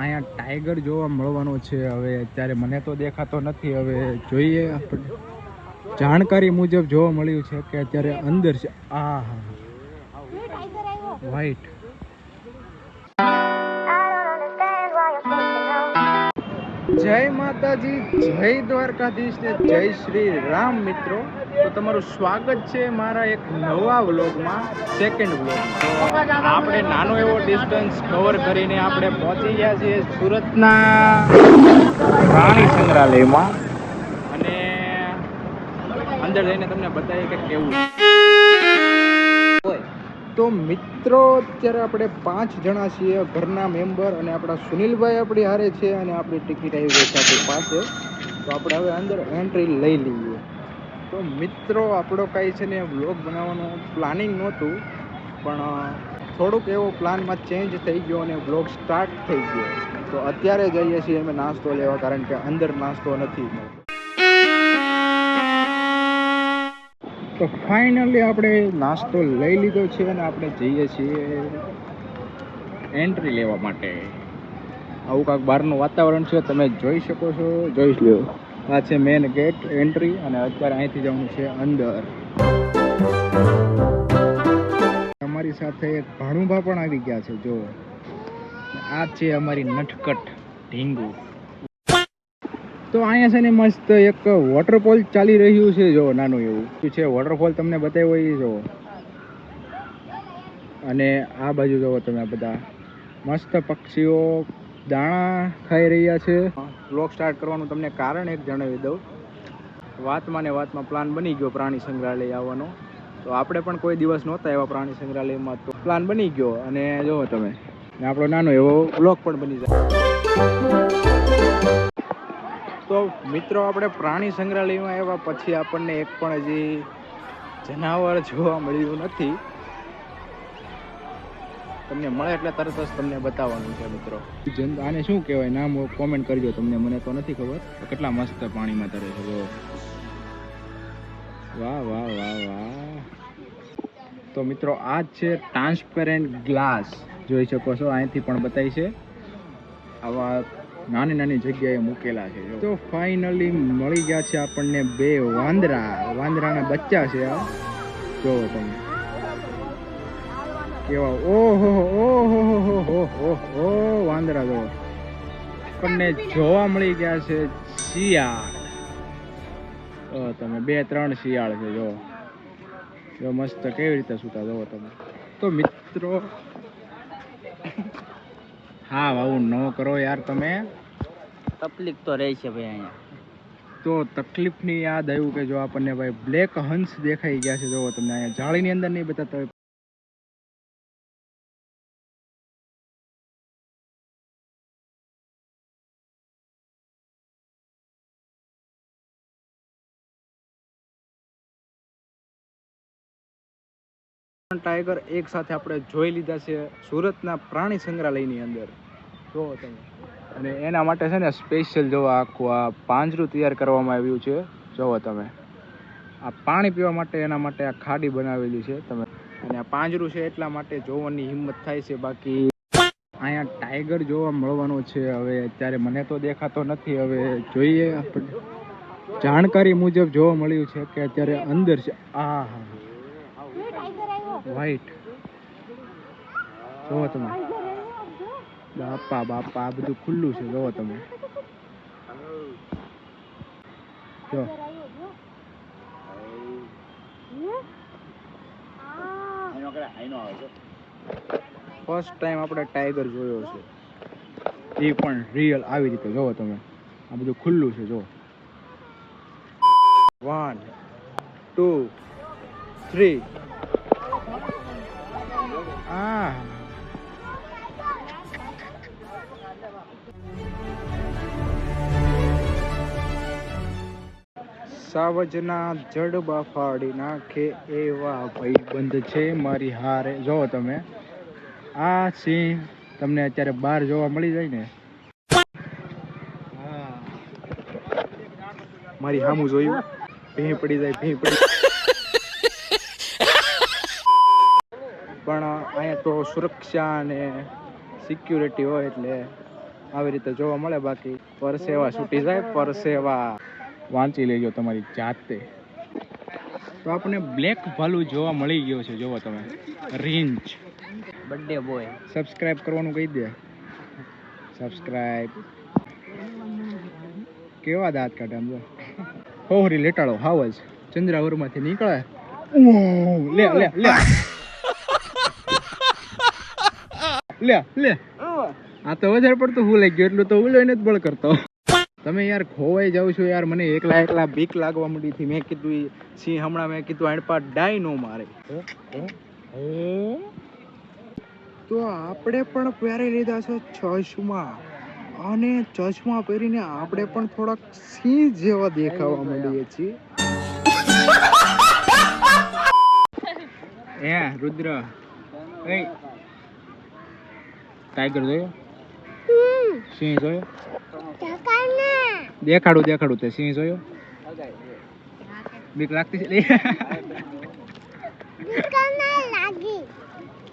અહીંયા ટાઈગર જોવા મળવાનો છે. હવે અત્યારે મને તો દેખાતો નથી. હવે જોઈએ આપણે. જાણકારી મુજબ જોવા મળ્યું છે કે અત્યારે અંદર છે. આ, હા વ્હાઈટ જય માતાજી, જય દ્વારકાધીશ ને જય શ્રી રામ મિત્રો. તો તમારું સ્વાગત છે મારા એક નવા વ્લોગમાં સેકન્ડ વ્લોગમાં આપણે નાનો એવો ડિસ્ટન્સ કવર કરીને આપણે પહોંચી ગયા છીએ સુરતના પ્રાણી સંગ્રહાલયમાં. અને અંદર જઈને તમને બતાવીએ કે કેવું તો મિત્રો, અત્યારે આપણે પાંચ જણા છીએ, ઘરના મેમ્બર અને આપણા સુનિલભાઈ આપણી હારે છે અને આપણી ટિકિટ આવી ગઈ છે આપણી પાસે. તો આપણે હવે અંદર એન્ટ્રી લઈ લઈએ. તો મિત્રો, આપણો કાંઈ છે ને વ્લોગ બનાવવાનું પ્લાનિંગ નહોતું, પણ થોડુંક એવો પ્લાનમાં ચેન્જ થઈ ગયો અને વ્લોગ સ્ટાર્ટ થઈ ગયો. તો અત્યારે જઈએ છીએ અમે નાસ્તો લેવા, કારણ કે અંદર નાસ્તો નથી તો ફાઇનલી આપણે નાસ્તો લઈ લીધો છે અને આપણે જઈએ છીએ એન્ટ્રી લેવા માટે. આવું કાંક બહારનું વાતાવરણ છે, તમે જોઈ શકો છો. જોઈ લો આ છે મેન ગેટ એન્ટ્રી અને અત્યારે અહીંથી જવાનું છે અંદર. અમારી સાથે એક ભાણુભા પણ આવી ગયા છે જો આ છે અમારી નટકટ ઢીંગુ. તો અહીંયા છે ને મસ્ત એક વોટરફોલ ચાલી રહ્યું છે જો નાનું એવું. શું છે વોટરફોલ તમને બતાવ્યો એ જો અને આ બાજુ જુઓ તમે બધા. મસ્ત પક્ષીઓ, દાણા ખાઈ રહ્યા છે. બ્લોગ સ્ટાર્ટ કરવાનું તમને કારણ એક જણાવી દઉં. વાતમાં ને વાતમાં પ્લાન બની ગયો પ્રાણી સંગ્રહાલય આવવાનો. તો આપણે પણ કોઈ દિવસ નહોતા એવા પ્રાણી સંગ્રહાલયમાં તો પ્લાન બની ગયો અને જોવો તમે. આપણો નાનો એવો બ્લોગ પણ બની જાય. તો મિત્રો, આપણે પ્રાણી સંગ્રહાલયમાં આવ્યા પછી આપણને એક પણ હજી જનાવર જોવા મળ્યું નથી. તમને મળે એટલે તરત જ તમને બતાવવાનું છે મિત્રો. આને શું કહેવાય? નામ કોમેન્ટ કરજો તમને. મને તો નથી ખબર. કેટલા મસ્ત પાણીમાં તરે છે. વાહ વાહ વાહ વાહ. તો મિત્રો, આ છે ટ્રાન્સપેરેન્ટ ગ્લાસ જોઈ શકો છો, અહીંથી પણ બતાવી છે. આવા નાની નાની જગ્યાએ મૂકેલા છે. તો ફાઇનલી મળી ગયા છે આપણને બે વાંદરા. વાંદરાના બચ્ચા છે આ. જોવો તમે. કેવા? ઓહો ઓહો હો હો હો વાંદરા જો આપણને જોવા મળી ગયા છે શિયાળ. ઓ તમે બે ત્રણ શિયાળ છે જો. જો મસ્ત કેવી રીતે સૂતા જોવો તમે. તો મિત્રો હા આવું ન કરો યાર તમે. તકલીફ તો રહી છે ભાઈ અહીંયા. તો તકલીફની યાદ આવ્યું કે જો આપણને ભાઈ બ્લેક હંસ દેખાઈ ગયા છે જો તમને અહીંયા જાળીની અંદર નહીં બતાતા ટાઈગર એક સાથે આપણે જોઈ લીધા છે સુરતના પ્રાણી સંગ્રહાલયની અંદર. જોવો તમે. અને એના માટે છે ને સ્પેશિયલ જોવા આખું આ પાંજરું તૈયાર કરવામાં આવ્યું છે, જોવો તમે. આ પાણી પીવા માટે એના માટે આ ખાડી બનાવેલી છે, તમે. અને આ પાંજરું છે એટલા માટે જોવાની હિંમત થાય છે, બાકી અહીંયા ટાઈગર જોવા મળવાનો છે. હવે અત્યારે મને તો દેખાતો નથી. હવે જોઈએ આપણે. જાણકારી મુજબ જોવા મળ્યું છે કે અત્યારે અંદર છે. આ હા વ્હાઈટ જોવો તમે. બાપા બાપા, આ બધું ખુલ્લું છે, જોવો તમે. જો. ફર્સ્ટ ટાઈમ આપણે ટાઈગર જોયો છે. એ પણ રિયલ આવી રીતે, જોવો તમે. આ બધું ખુલ્લું છે જો વન ટુ થ્રી સાવજના જડબા ફાડી નાખે એવા ભાઈબંધ છે મારી હારે. જો તમે, આ સિંહ તમને અત્યારે બહાર જોવા મળી જાય ને. મારી હામું જોયું. ભીં પડી જાય ભીં પડી પણ અહીંયા તો સુરક્ષા અને સિક્યુરિટી હોય એટલે આવી રીતે જોવા મળે બાકી. પરસેવા છૂટી જાય, પરસેવા. વાંચી લેજો તમારી જાતે. તો આપણને બ્લેક ભાલુ જોવા મળી ગયો છે જોવો તમે. રીંચ બર્થડે બોય સબસ્ક્રાઇબ કરવાનું કહી દે. સબસ્ક્રાઇબ કેવા દાંત કાઢે આમ જો. હોહરી લેટાડો હાવ જ. ચંદ્રાવરમાંથી નીકળે. લે લે લે. લે લે. આ તો વધારે પડતું હું લઈ ગયો એટલું તો હું લઈને જ બળ કરતો. તમે યાર ખોવાઈ જાવ છો યાર મને એકલા એકલા બીક લાગવા માંડી હતી. મેં કીધું સિંહ હમણાં મેં કીધું આણ પા ડાય નો મારે. તો આપણે પણ પહેરી લીધા છે ચશ્મા. અને ચશ્મા પહેરીને આપણે પણ થોડાક સિંહ જેવા દેખાવા માંડીએ છીએ. એ રુદ્ર. એ. ટાઈગર જોયો? સિંહ જોયો? દેખાડું દેખાડું તે સિંહ જોયો? બીક લાગતી છે?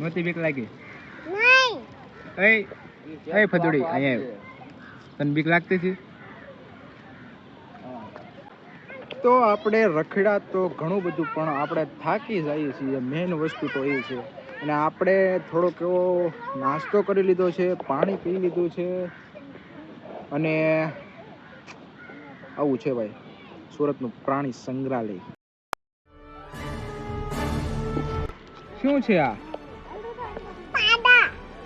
નહોતી બીક લાગી? એ એ ફદુડી અહીંયા. તને બીક લાગતી છે? તો આપણે રખડા તો ઘણું બધું પણ આપણે થાકી જઈએ છીએ. મેઇન વસ્તુ તો એ છે. અને આપણે થોડોક એવો નાસ્તો કરી લીધો છે પાણી પી લીધું છે. અને આવું છે ભાઈ. સુરતનું પ્રાણી સંગ્રહાલય. શું છે આ?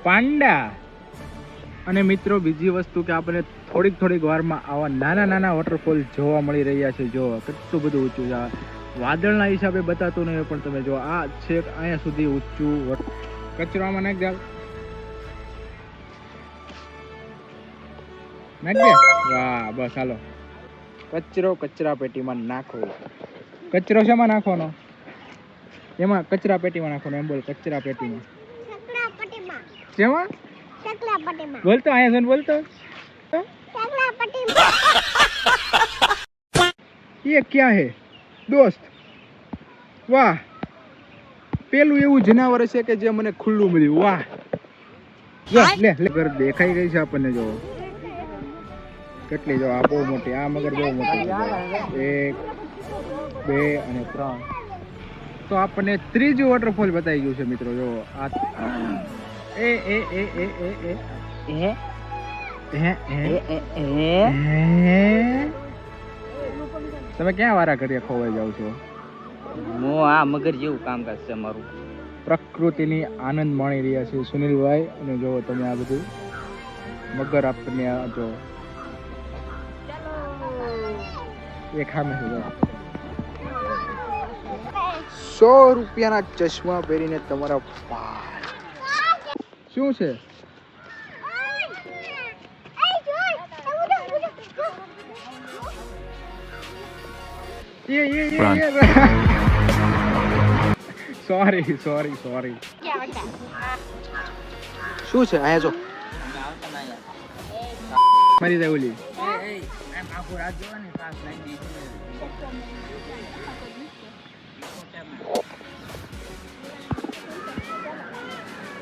પાંડા. અને મિત્રો, બીજી વસ્તુ કે આપણે થોડીક થોડીક વારમાં આવા નાના નાના વોટરફોલ જોવા મળી રહ્યા છે. જો, કેટલું બધું ઊંચું છે. વાદળના હિસાબે બતાતું નહીં પણ તમે જો, આ છેક અહીંયા સુધી ઊંચું કચરામાં નાખ જાવ નાખ વાહ, બસ, હાલો. કચરો કચરા પેટીમાં નાખો કચરો શેમાં નાખવાનો એમાં કચરા પેટીમાં નાખવાનો એમ બોલ કચરા પેટીમાં શેમાં બોલતો અહીંયા જઈને બોલતો ये क्या है दोस्त વાહ પેલું એવું જનાવર છે કે જે મને ખુલ્લું મળ્યું વાહ જો લે લે ઘર દેખાઈ ગઈ છે આપણને જો કેટલી જો આ બહુ મોટી આ મગર બહુ મોટી એક બે અને ત્રણ. તો આપણને ત્રીજું વોટરફોલ બતાવી ગયું છે મિત્રો જો આ એ એ એ એ એ એ. એ તમે ક્યાં વારા કરીએ ખોવાઈ જાવ છો? હું આ મગર જેવું કામકાજ છે મારું. પ્રકૃતિની આનંદ માણી રહ્યા છે સુનિલભાઈ. અને જો તમે આ બધું મગર આપણને આ જો એ ખામે છે. સો રૂપિયાના ચશ્મા પહેરીને તમારા ભાઈ શું છે? સોરી સોરી સોરી શું છે? અહીંયા જો. મરી જાય ઓલી.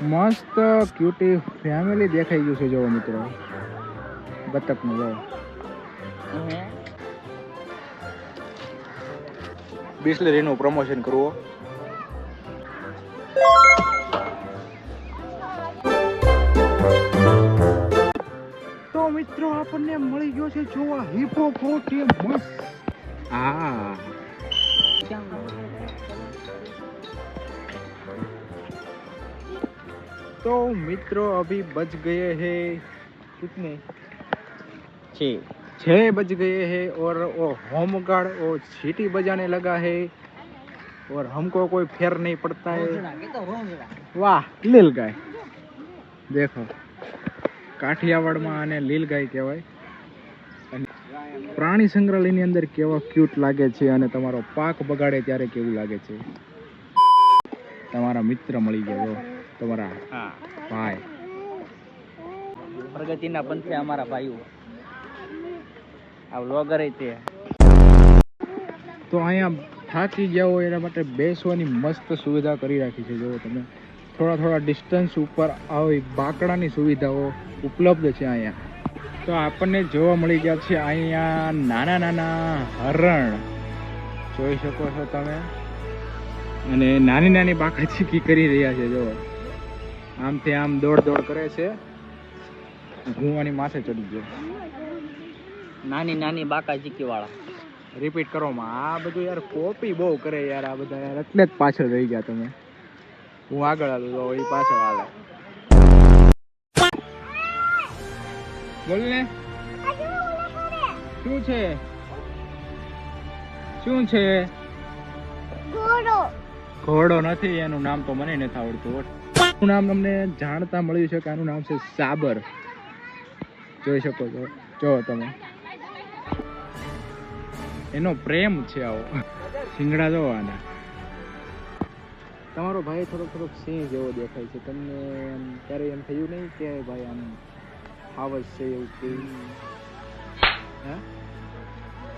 મસ્ત ક્યુટી ફેમિલી દેખાઈ ગયું છે જો મિત્રો. બતકનું જો બિસ્લરીનું પ્રમોશન કરવું આપણને મળી ગયો છે જોવા હિપોપોટેમસ આ तो मित्रों अभी बज गए हैं कितने છે छह बज गए हैं और वो होम गार्ड वो सीटी बजाने लगा है और हमको कोई फेर नहीं पड़ता है વાહ લીલ ગાય દેખો કાઠિયાવાડમાં આને લીલ ગાય કહેવાય. અને પ્રાણી સંગ્રહાલયની અંદર કેવા ક્યુટ લાગે છે અને તમારો પાક બગાડે ત્યારે કેવું લાગે છે? તમારા મિત્ર મળી ગયો તમારા ભાઈ. પ્રગતિના પંથે અમારા ભાઈઓ. આ વ્લોગર તે તો અહીંયા થાકી ગયા હોય એના માટે બેસવાની મસ્ત સુવિધા કરી રાખી છે. જો તમે. થોડા થોડા ડિસ્ટન્સ ઉપર આવી બાકડાની સુવિધાઓ ઉપલબ્ધ છે અહીંયા. તો આપણને જોવા મળી ગયા છે અહીંયા નાના નાના હરણ. જોઈ શકો છો તમે. અને નાની નાની બાકા ચીકી કરી રહ્યા છે જો આમથી આમ દોડ દોડ કરે છે. ગુવાની માથે ચડી ગયો. નાની નાની બાકા ચીકી વાળા. રિપીટ કરો માં. આ બધું યાર કોપી બહુ કરે યાર આ બધા. યાર એટલે જ પાછળ રહી ગયા તમે. હું આગળ હાલું તો એ પાછળ હાલે. બોલ ને. શું છે? શું છે? ઘોડો નથી, એનું નામ તો મને નથી આવડતું નામ તમને જાણતા મળ્યું છે કે આનું નામ છે સાબર. જોઈ શકો છો, જો તમે. એનો પ્રેમ છે આવો. શિંગડા જોવાના તમારો ભાઈ થોડોક થોડોક સિંહ જેવો દેખાય છે. તમને ક્યારેય એમ થયું નહીં કે ભાઈ આમ હાવસ છે એવું કે. હે?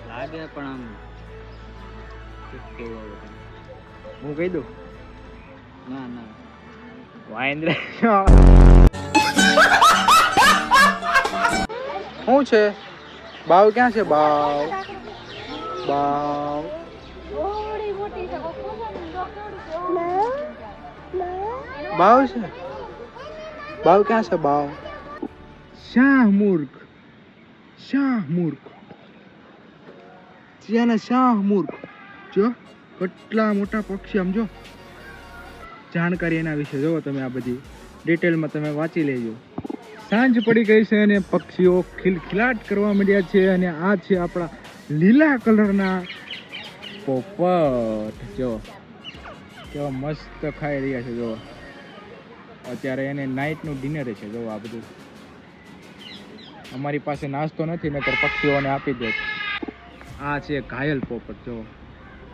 લાગે પણ આમ કેવું હું કહી દઉં? ના ના. વાંદરે. શું છે? બાવ ક્યાં છે? બાવ. બાવ. બાવ છે? બાવ ક્યાં છે? બાવ. શાહ મૂર્ખ શાહ મૂર્ખ ત્યાંના શાહ મૂર્ખ જો, કેટલા મોટા પક્ષી આમ જો. જાણકારી એના વિશે જોવો તમે આ બધી ડિટેલમાં તમે વાંચી લેજો. સાંજ પડી ગઈ છે અને પક્ષીઓ ખિલખિલાટ કરવા માંડ્યા છે અને આ છે આપણા લીલા કલરના પોપટ. જો, કેવા મસ્ત ખાઈ રહ્યા છે, જો. અત્યારે એને નાઇટનું ડિનર છે, જો આ બધું. અમારી પાસે નાસ્તો નથી નકર પક્ષીઓને આપી દે. આ છે ઘાયલ પોપટ જો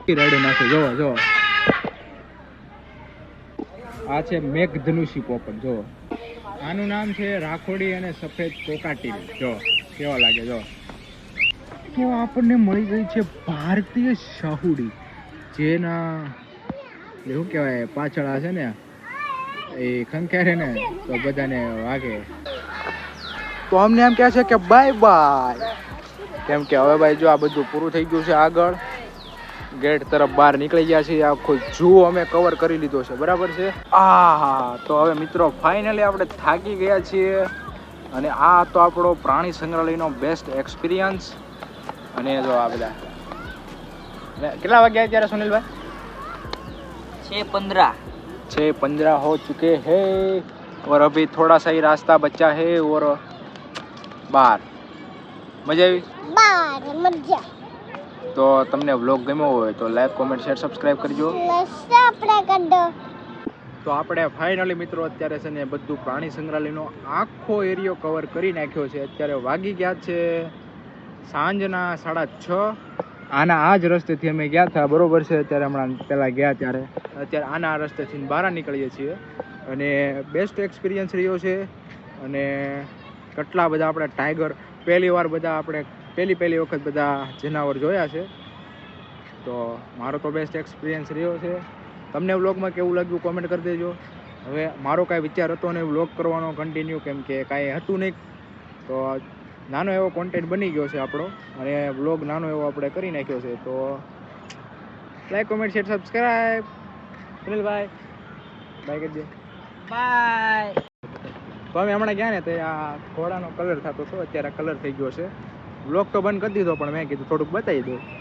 રડી નાખે જો જો આ છે મેઘધનુષી પોપટ જો આનું નામ છે રાખોડી અને સફેદ કોકાટી જો કેવા લાગે જો તો આપણને મળી ગઈ છે ભારતીય શાહુડી, જેના શું કહેવાય, પાછળ આ છે ને, એ ખંખેરે ને, તો બધાને વાગે. તો અમને એમ કહે છે કે બાય બાય કેમ કે હવે ભાઈ જો આ બધું પૂરું થઈ ગયું છે આગળ ગેટ તરફ બહાર નીકળી ગયા છીએ આખો ઝૂ અમે કવર કરી લીધો છે બરાબર છે આ તો હવે મિત્રો ફાઇનલી આપણે થાકી ગયા છીએ અને આ તો આપણો પ્રાણી સંગ્રહાલયનો બેસ્ટ એક્સપિરિયન્સ અને જો આ બધા ને કેટલા વાગ્યા અત્યારે સુનિલભાઈ છે પંદરા छः पंद्रह हो चुके हैं और अभी थोड़ा सा ही रास्ता बचा है और બાર. મજા આવી? બાર મજા. તો તમને વ્લોગ ગમ્યો હોય તો લાઈક કોમેન્ટ શેર સબસ્ક્રાઇબ કરજો. આપણે તો આપણે ફાઇનલી મિત્રો અત્યારે છે ને બધું પ્રાણી સંગ્રહાલયનો આખો એરિયો કવર કરી નાખ્યો છે. અત્યારે વાગી ગયા છે સાંજના સાડા છ. આના આ જ રસ્તેથી અમે ગયા હતા બરોબર છે અત્યારે હમણાં પહેલાં ગયા ત્યારે. અત્યારે આના રસ્તેથી બહાર નીકળીએ છીએ. અને બેસ્ટ એક્સપિરિયન્સ રહ્યો છે. અને કેટલા બધા આપણે ટાઈગર પહેલી વાર બધા આપણે પહેલી પહેલી વખત બધા જનાવર જોયા છે. તો મારો તો બેસ્ટ એક્સપિરિયન્સ રહ્યો છે. તમને વ્લોગમાં કેવું લાગ્યું કોમેન્ટ કરી દેજો. હવે મારો કાંઈ વિચાર હતો ને વ્લોગ કરવાનો કન્ટિન્યુ કેમ કે કાંઈ હતું નહીં. તો નાનો એવો કોન્ટેન્ટ બની ગયો છે આપણો. અને વ્લોગ નાનો એવો આપણે કરી નાખ્યો છે. તો like comment share subscribe Sunilbhai bye કરજે બાય તો અમે હમણાં ગયા ને તો આ ઘોડાનો કલર થતો હતો, અત્યારે કલર થઈ ગયો છે. બ્લોક તો બંધ કરી દીધો પણ મેં કીધું થોડુંક બતાવી દઉં.